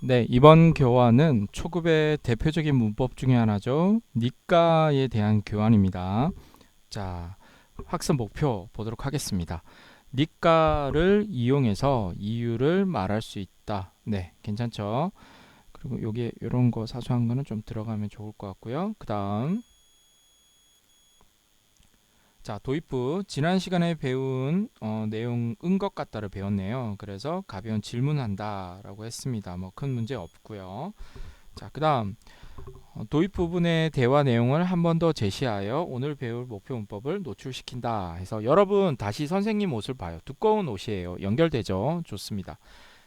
네, 이번 교환은 초급의 대표적인 문법 중에 하나죠. 니까에 대한 교환입니다. 자, 학습 목표 보도록 하겠습니다. 니까를 이용해서 이유를 말할 수 있다. 네, 괜찮죠? 그리고 여기에 이런 거 사소한 거는 좀 들어가면 좋을 것 같고요. 그 다음 자, 도입부 지난 시간에 배운 어, 내용 은 것 같다를 배웠네요. 그래서 가벼운 질문한다라고 했습니다. 뭐 큰 문제 없고요. 자, 그다음 어, 도입 부분의 대화 내용을 한 번 더 제시하여 오늘 배울 목표 문법을 노출시킨다. 해서 여러분 다시 선생님 옷을 봐요. 두꺼운 옷이에요. 연결되죠? 좋습니다.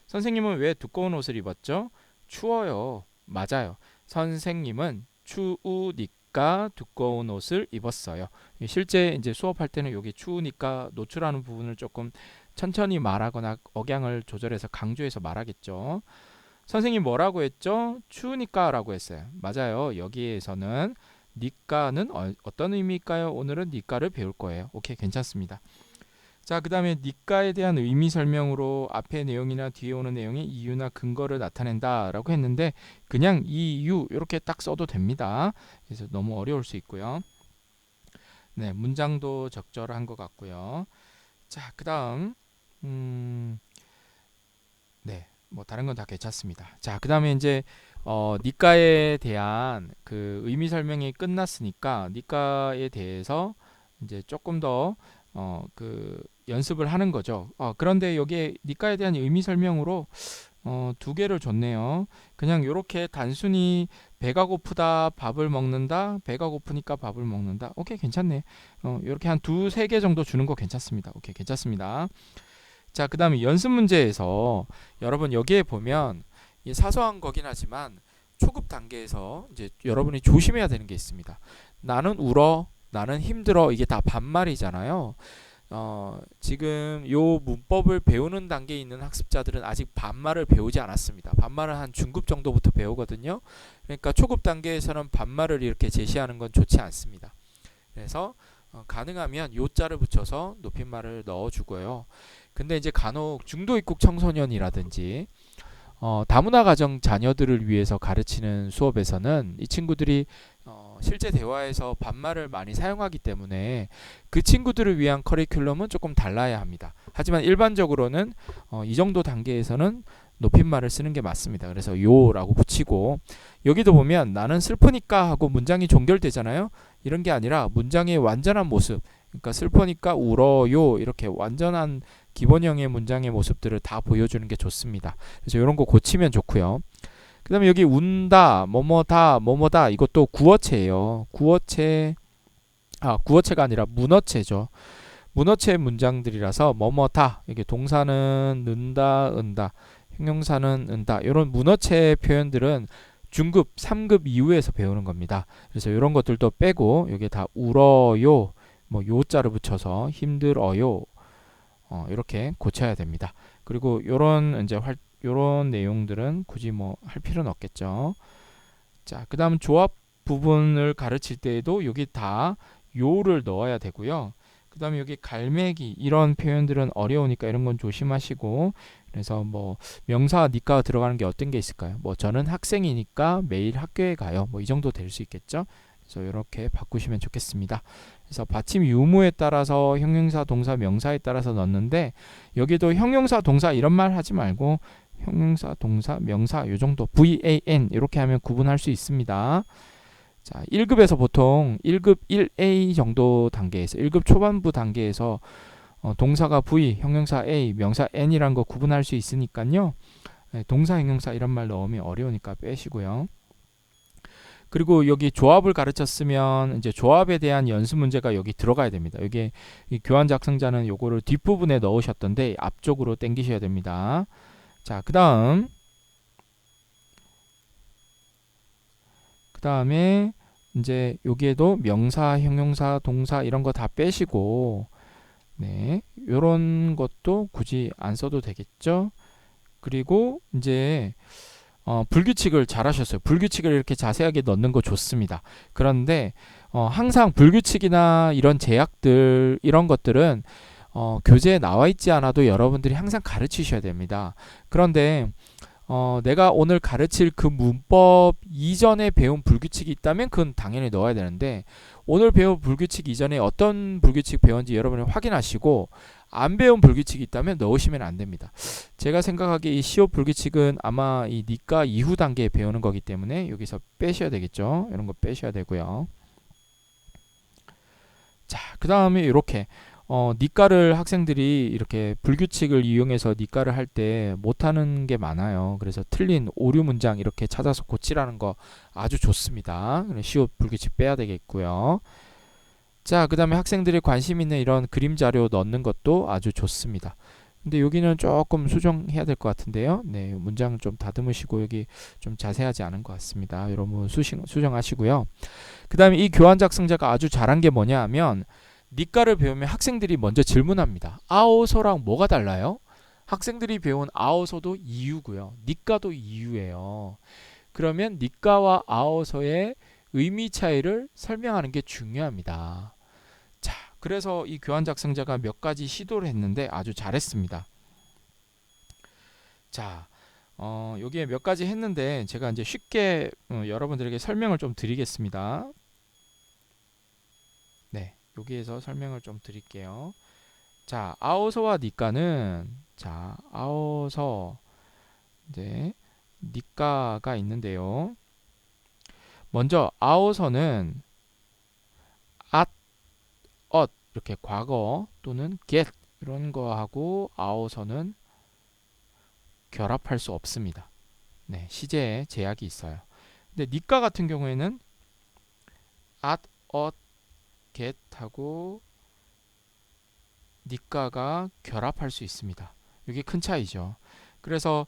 선생님은 왜 두꺼운 옷을 입었죠? 추워요. 맞아요. 선생님은 추우니까 두꺼운 옷을 입었어요. 실제 이제 수업할 때는 여기 추우니까 노출하는 부분을 조금 천천히 말하거나 억양을 조절해서 강조해서 말하겠죠. 선생님 뭐라고 했죠? 추우니까라고 했어요. 맞아요. 여기에서는 니까는 어, 어떤 의미일까요? 오늘은 니까를 배울 거예요. 오케이, 괜찮습니다. 자, 그 다음에 니까에 대한 의미 설명으로 앞에 내용이나 뒤에 오는 내용의 이유나 근거를 나타낸다 라고 했는데 그냥 이유 이렇게 딱 써도 됩니다. 그래서 너무 어려울 수 있고요. 네, 문장도 적절한 것 같고요. 자, 그 다음 음, 네, 뭐 다른 건 다 괜찮습니다. 자, 그 다음에 이제 어, 니까에 대한 그 의미 설명이 끝났으니까 니까에 대해서 이제 조금 더 어, 그 연습을 하는 거죠. 어, 그런데 여기에 니까에 대한 의미 설명으로 어, 두 개를 줬네요. 그냥 이렇게 단순히 배가 고프다 밥을 먹는다 배가 고프니까 밥을 먹는다. 오케이 괜찮네. 어, 이렇게 한 두 세 개 정도 주는 거 괜찮습니다. 오케이 괜찮습니다. 자 그 다음에 연습 문제에서 여러분 여기에 보면 이 사소한 거긴 하지만 초급 단계에서 이제 여러분이 조심해야 되는 게 있습니다. 나는 울어 나는 힘들어 이게 다 반말이잖아요 어, 지금 요 문법을 배우는 단계에 있는 학습자들은 아직 반말을 배우지 않았습니다. 반말을 한 중급 정도부터 배우거든요. 그러니까 초급 단계에서는 반말을 이렇게 제시하는 건 좋지 않습니다. 그래서 어, 가능하면 요자를 붙여서 높임말을 넣어주고요. 근데 이제 간혹 중도 입국 청소년이라든지 어, 다문화 가정 자녀들을 위해서 가르치는 수업에서는 이 친구들이 어, 실제 대화에서 반말을 많이 사용하기 때문에 그 친구들을 위한 커리큘럼은 조금 달라야 합니다. 하지만 일반적으로는 어, 이 정도 단계에서는 높임말을 쓰는 게 맞습니다. 그래서 요라고 붙이고 여기도 보면 나는 슬프니까 하고 문장이 종결되잖아요. 이런 게 아니라 문장의 완전한 모습 그러니까 슬퍼니까 울어요 이렇게 완전한 기본형의 문장의 모습들을 다 보여주는 게 좋습니다. 그래서 이런 거 고치면 좋고요. 그 다음에 여기 운다, 뭐뭐다, 뭐뭐다 이것도 구어체예요. 구어체, 아 구어체가 아니라 문어체죠. 문어체 문장들이라서 뭐뭐다 이게 동사는 는다, 은다, 형용사는 은다 이런 문어체 표현들은 중급, 3급 이후에서 배우는 겁니다. 그래서 이런 것들도 빼고 여기 다 울어요, 뭐 요자를 붙여서 힘들어요, 어, 이렇게 고쳐야 됩니다. 그리고 요런 이제 활 요런 내용들은 굳이 뭐 할 필요는 없겠죠. 자, 그 다음 조합 부분을 가르칠 때에도 여기 다 요를 넣어야 되고요. 그 다음에 여기 갈매기 이런 표현들은 어려우니까 이런 건 조심하시고 그래서 뭐 명사 니까 들어가는 게 어떤 게 있을까요? 뭐 저는 학생이니까 매일 학교에 가요. 뭐 이 정도 될 수 있겠죠. 그래서 이렇게 바꾸시면 좋겠습니다. 그래서 받침 유무에 따라서 형용사, 동사, 명사에 따라서 넣는데 여기도 형용사, 동사 이런 말 하지 말고 형용사, 동사, 명사 요 정도 VAN 이렇게 하면 구분할 수 있습니다. 자, 1급에서 보통 1급 1A 정도 단계에서 1급 초반부 단계에서 어, 동사가 V, 형용사 A, 명사 N이란 거 구분할 수 있으니까요. 네, 동사, 형용사 이런 말 넣으면 어려우니까 빼시고요. 그리고 여기 조합을 가르쳤으면 이제 조합에 대한 연습 문제가 여기 들어가야 됩니다. 여기 교환 작성자는 요거를 뒷부분에 넣으셨던데 앞쪽으로 당기셔야 됩니다. 자, 그 다음 그 다음에 이제 여기에도 명사, 형용사, 동사 이런 거 다 빼시고 네, 요런 것도 굳이 안 써도 되겠죠. 그리고 이제 어, 불규칙을 잘 하셨어요. 불규칙을 이렇게 자세하게 넣는 거 좋습니다. 그런데 어, 항상 불규칙이나 이런 제약들 이런 것들은 어, 교재에 나와 있지 않아도 여러분들이 항상 가르치셔야 됩니다. 그런데 어, 내가 오늘 가르칠 그 문법 이전에 배운 불규칙이 있다면 그건 당연히 넣어야 되는데 오늘 배운 불규칙 이전에 어떤 불규칙 배웠는지 여러분이 확인하시고 안 배운 불규칙이 있다면 넣으시면 안 됩니다. 제가 생각하기에 이 시옷 불규칙은 아마 이 니까 이후 단계에 배우는 거기 때문에 여기서 빼셔야 되겠죠. 이런 거 빼셔야 되고요. 자, 그 다음에 이렇게 어, 니까를 학생들이 이렇게 불규칙을 이용해서 니까를 할 때 못하는 게 많아요. 그래서 틀린 오류 문장 이렇게 찾아서 고치라는 거 아주 좋습니다. 시옷 불규칙 빼야 되겠고요. 자, 그 다음에 학생들이 관심 있는 이런 그림 자료 넣는 것도 아주 좋습니다. 근데 여기는 조금 수정해야 될 것 같은데요. 네, 문장 좀 다듬으시고 여기 좀 자세하지 않은 것 같습니다. 여러분 수정, 수정하시고요. 그 다음에 이 교환 작성자가 아주 잘한 게 뭐냐 하면 니까를 배우면 학생들이 먼저 질문합니다. 아오서랑 뭐가 달라요? 학생들이 배운 아오서도 이유고요. 니까도 이유예요. 그러면 니까와 아오서의 의미 차이를 설명하는 게 중요합니다. 자, 그래서 이 교환 작성자가 몇 가지 시도를 했는데 아주 잘했습니다. 자, 어, 여기에 몇 가지 했는데 제가 이제 쉽게 어, 여러분들에게 설명을 좀 드리겠습니다. 네, 여기에서 설명을 좀 드릴게요. 자, 아오서와 니까는 자, 아오서 이제 니까가 있는데요. 먼저 아오서는 at, 엇 이렇게 과거 또는 get 이런 거하고 아오서는 결합할 수 없습니다. 네, 시제에 제약이 있어요. 근데 니까 같은 경우에는 at, 엇, get하고 니까가 결합할 수 있습니다. 이게 큰 차이죠. 그래서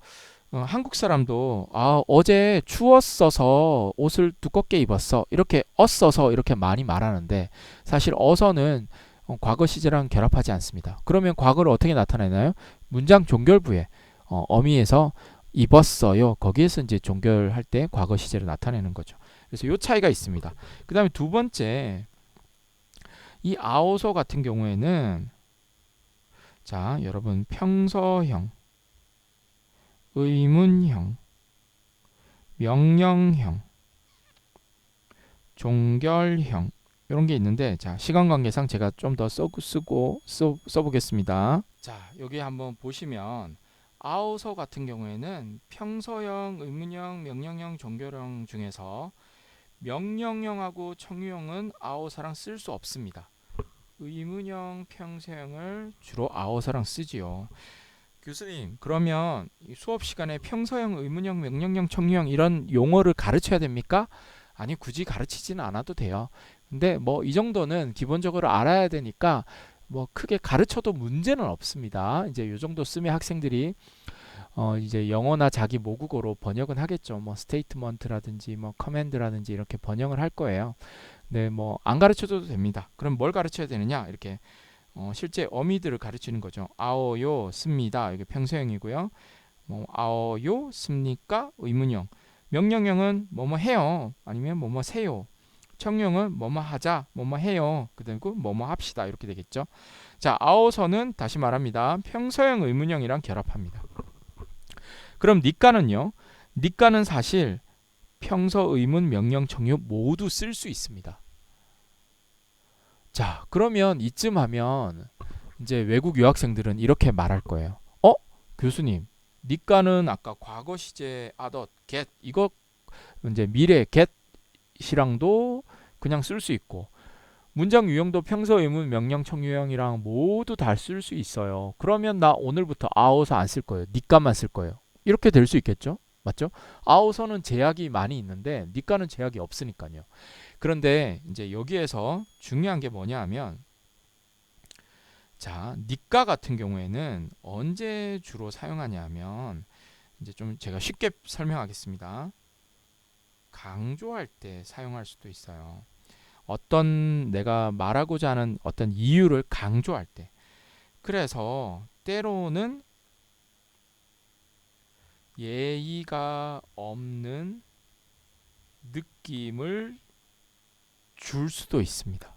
어, 한국 사람도 아 어제 추웠어서 옷을 두껍게 입었어 이렇게 었어서 이렇게 많이 말하는데 사실 어서는 어, 과거 시제랑 결합하지 않습니다. 그러면 과거를 어떻게 나타내나요? 문장 종결부에 어, 어미에서 입었어요. 거기에서 이제 종결할 때 과거 시제를 나타내는 거죠. 그래서 이 차이가 있습니다. 그 다음에 두 번째 이 아오서 같은 경우에는 자 여러분 평서형 의문형 명령형 종결형 이런 게 있는데 자 시간 관계상 제가 좀 더 쓰고 써, 써보겠습니다. 자 여기 한번 보시면 아오서 같은 경우에는 평서형 의문형 명령형 종결형 중에서 명령형하고 청유형은 아오서랑 쓸 수 없습니다 의문형 평서형을 주로 아오서랑 쓰지요 교수님 그러면 수업 시간에 평서형, 의문형, 명령형, 청유형 이런 용어를 가르쳐야 됩니까? 아니 굳이 가르치지는 않아도 돼요. 근데 뭐 이 정도는 기본적으로 알아야 되니까 뭐 크게 가르쳐도 문제는 없습니다. 이제 요 정도 쓰면 학생들이 어 이제 영어나 자기 모국어로 번역은 하겠죠. 뭐 스테이트먼트라든지 뭐 커맨드라든지 이렇게 번역을 할 거예요. 네, 뭐 안 가르쳐도 됩니다. 그럼 뭘 가르쳐야 되느냐? 이렇게 어, 실제 어미들을 가르치는 거죠. 아오요 씁니다. 이게 평소형이고요. 뭐 아오요 씁니까? 의문형. 명령형은 뭐뭐 해요. 아니면 뭐뭐 세요. 청령은 뭐뭐 하자, 뭐뭐 해요. 그리고 뭐뭐 합시다. 이렇게 되겠죠. 자, 아오서는 다시 말합니다. 평소형 의문형이랑 결합합니다. 그럼 니까는요? 니까는 사실 평서 의문 명령 청유 모두 쓸 수 있습니다. 자, 그러면 이쯤 하면 이제 외국 유학생들은 이렇게 말할 거예요. 어? 교수님, 니까는 아까 과거 시제 아덧 get 이거 이제 미래 get이랑도 그냥 쓸 수 있고 문장 유형도 평소 의문 명령 청유형이랑 모두 다 쓸 수 있어요. 그러면 나 오늘부터 아오서 안쓸 거예요. 니까만 쓸 거예요. 이렇게 될 수 있겠죠? 맞죠? 아오서는 제약이 많이 있는데 니까는 제약이 없으니까요. 그런데 이제 여기에서 중요한 게 뭐냐 하면 자, 니까 같은 경우에는 언제 주로 사용하냐 하면 이제 좀 제가 쉽게 설명하겠습니다. 강조할 때 사용할 수도 있어요. 어떤 내가 말하고자 하는 어떤 이유를 강조할 때. 그래서 때로는 예의가 없는 느낌을 줄 수도 있습니다.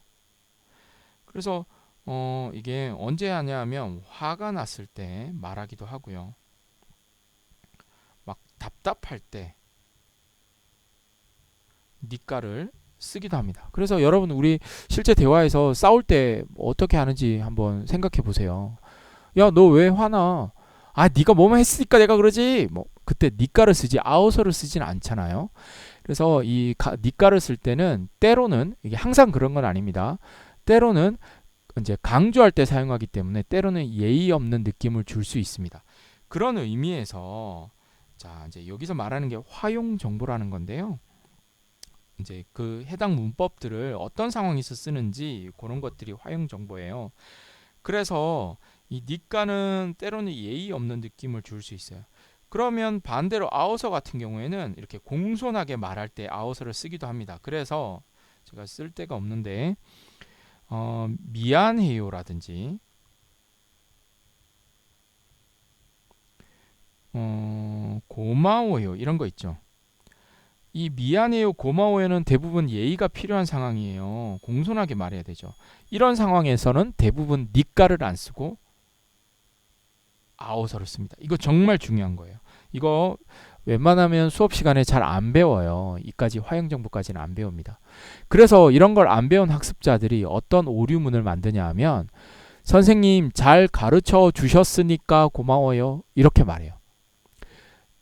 그래서 어, 이게 언제 하냐면 화가 났을 때 말하기도 하고요. 막 답답할 때 니까를 쓰기도 합니다. 그래서 여러분 우리 실제 대화에서 싸울 때 어떻게 하는지 한번 생각해 보세요. 야, 너 왜 화나? 아, 네가 뭐만 했으니까 내가 그러지. 뭐 그때 니까를 쓰지 아우서를 쓰진 않잖아요. 그래서 이 가, 니까를 쓸 때는 때로는 이게 항상 그런 건 아닙니다. 때로는 이제 강조할 때 사용하기 때문에 때로는 예의 없는 느낌을 줄 수 있습니다. 그런 의미에서 자, 이제 여기서 말하는 게 화용 정보라는 건데요. 이제 그 해당 문법들을 어떤 상황에서 쓰는지 그런 것들이 화용 정보예요. 그래서 이 니까는 때로는 예의 없는 느낌을 줄 수 있어요. 그러면 반대로 아우서 같은 경우에는 이렇게 공손하게 말할 때 아우서를 쓰기도 합니다. 그래서 제가 쓸 데가 없는데 어, 미안해요라든지 어, 고마워요 이런 거 있죠. 이 미안해요, 고마워요는 대부분 예의가 필요한 상황이에요. 공손하게 말해야 되죠. 이런 상황에서는 대부분 니까를 안 쓰고 아오서를 씁니다. 이거 정말 중요한 거예요. 이거 웬만하면 수업 시간에 잘 안 배워요. 이까지 화형 정보까지는 안 배웁니다. 그래서 이런 걸 안 배운 학습자들이 어떤 오류문을 만드냐 하면 선생님 잘 가르쳐 주셨으니까 고마워요. 이렇게 말해요.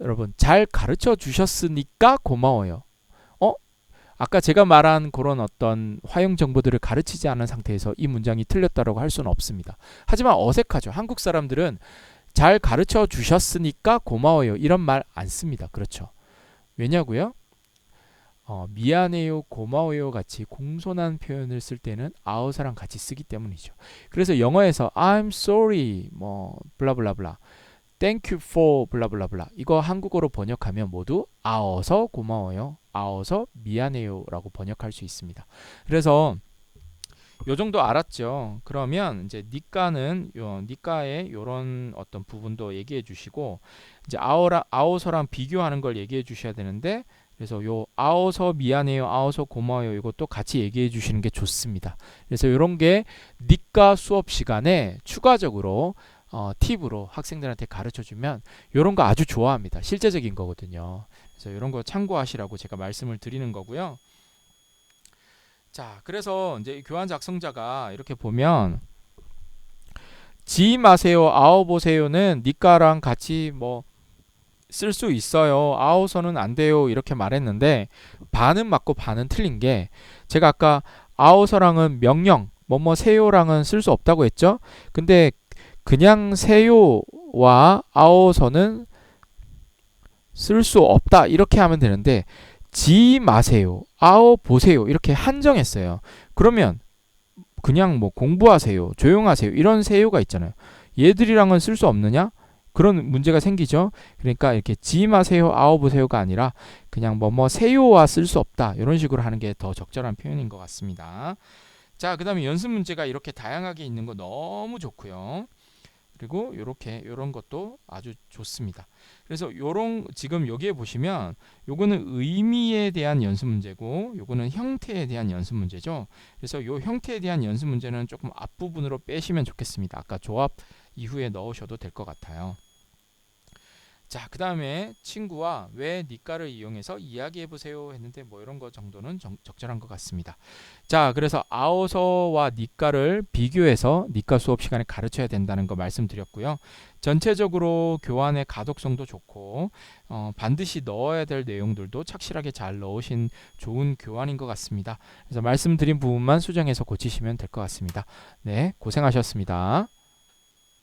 여러분 잘 가르쳐 주셨으니까 고마워요. 어? 아까 제가 말한 그런 어떤 화형 정보들을 가르치지 않은 상태에서 이 문장이 틀렸다고 할 수는 없습니다. 하지만 어색하죠. 한국 사람들은 잘 가르쳐 주셨으니까 고마워요. 이런 말 안 씁니다. 그렇죠. 왜냐고요? 어, 미안해요, 고마워요 같이 공손한 표현을 쓸 때는 아우사랑 같이 쓰기 때문이죠. 그래서 영어에서 I'm sorry, 뭐 블라블라블라 thank you for 블라블라블라 이거 한국어로 번역하면 모두 아어서 고마워요 아어서 미안해요 라고 번역할 수 있습니다. 그래서 요 정도 알았죠? 그러면 이제 니까는 요 니까의 요런 어떤 부분도 얘기해 주시고 이제 아어라 아어서랑 비교하는 걸 얘기해 주셔야 되는데 그래서 요 아어서 미안해요 아어서 고마워요 이것도 같이 얘기해 주시는 게 좋습니다. 그래서 요런 게 니까 수업 시간에 추가적으로 어, 팁으로 학생들한테 가르쳐 주면 이런 거 아주 좋아합니다. 실제적인 거거든요. 그래서 이런 거 참고하시라고 제가 말씀을 드리는 거고요. 자, 그래서 이제 교환 작성자가 이렇게 보면 지 마세요, 아오 보세요는 니까랑 같이 뭐 쓸 수 있어요. 아오서는 안 돼요. 이렇게 말했는데 반은 맞고 반은 틀린 게 제가 아까 아오서랑은 명령 뭐뭐 세요랑은 쓸 수 없다고 했죠. 근데 그냥 세요와 아오서는 쓸 수 없다 이렇게 하면 되는데 지 마세요 아오 보세요 이렇게 한정했어요. 그러면 그냥 뭐 공부하세요 조용하세요 이런 세요가 있잖아요. 얘들이랑은 쓸 수 없느냐? 그런 문제가 생기죠. 그러니까 이렇게 지 마세요 아오 보세요가 아니라 그냥 뭐뭐 세요와 쓸 수 없다 이런 식으로 하는 게 더 적절한 표현인 것 같습니다. 자 그 다음에 연습 문제가 이렇게 다양하게 있는 거 너무 좋고요 그리고 이렇게 이런 것도 아주 좋습니다. 그래서 요런 지금 여기에 보시면 요거는 의미에 대한 연습 문제고 요거는 형태에 대한 연습 문제죠. 그래서 요 형태에 대한 연습 문제는 조금 앞부분으로 빼시면 좋겠습니다. 아까 조합 이후에 넣으셔도 될 것 같아요. 자, 그 다음에 친구와 왜 니까를 이용해서 이야기해 보세요 했는데 뭐 이런 거 정도는 정, 적절한 것 같습니다. 자, 그래서 아오서와 니까를 비교해서 니까 수업 시간에 가르쳐야 된다는 거 말씀드렸고요. 전체적으로 교환의 가독성도 좋고 어, 반드시 넣어야 될 내용들도 착실하게 잘 넣으신 좋은 교환인 것 같습니다. 그래서 말씀드린 부분만 수정해서 고치시면 될 것 같습니다. 네, 고생하셨습니다.